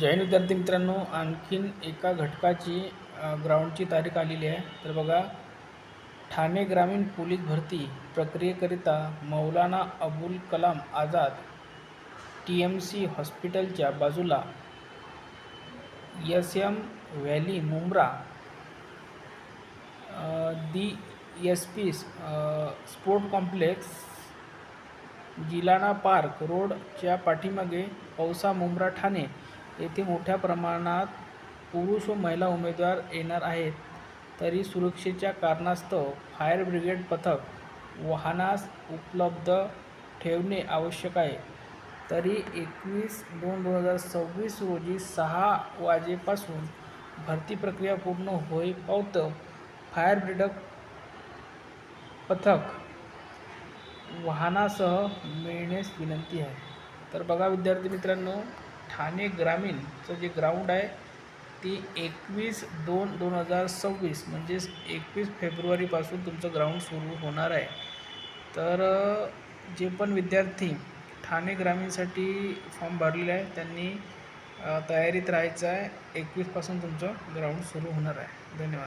जैन विद्यार्थी मित्रांनो आणखीन एका घटकाची ग्राउंडची तारीख आलेली आहे. तर बघा ठाणे ग्रामीण पोलीस भरती प्रक्रियेकरिता Maulana Abul Kalam Azad T M C हॉस्पिटलच्या बाजूला S M valley Mumbra D S P sport complex Jilana park रोडच्या पाठीमागे औसा मुंब्रा ठाणे येथे मोठ्या प्रमाणात पुरुष व महिला उमेदवार येणार आहेत. तरी सुरक्षेच्या कारणास्तव फायर ब्रिगेड पथक वाहनास उपलब्ध ठेवणे आवश्यक आहे. तरी एकवीस दोन दोन हजार सव्वीस रोजी सहा वाजेपासून भरती प्रक्रिया पूर्ण होईपर्यंत फायर ब्रिगेड पथक वाहनासह मिळण्यास विनंती आहे. तर बघा विद्यार्थी मित्रांनो ठाणे ग्रामीणचं जे ग्राउंड आहे ते एकवीस दोन दोन हजार सव्वीस म्हणजेच एकवीस फेब्रुवारीपासून तुमचं ग्राउंड सुरू होणार आहे. तर जे पण विद्यार्थी ठाणे ग्रामीणसाठी फॉर्म भरलेले आहे त्यांनी तयारीत राहायचं आहे. एकवीसपासून तुमचं ग्राउंड सुरू होणार आहे. धन्यवाद.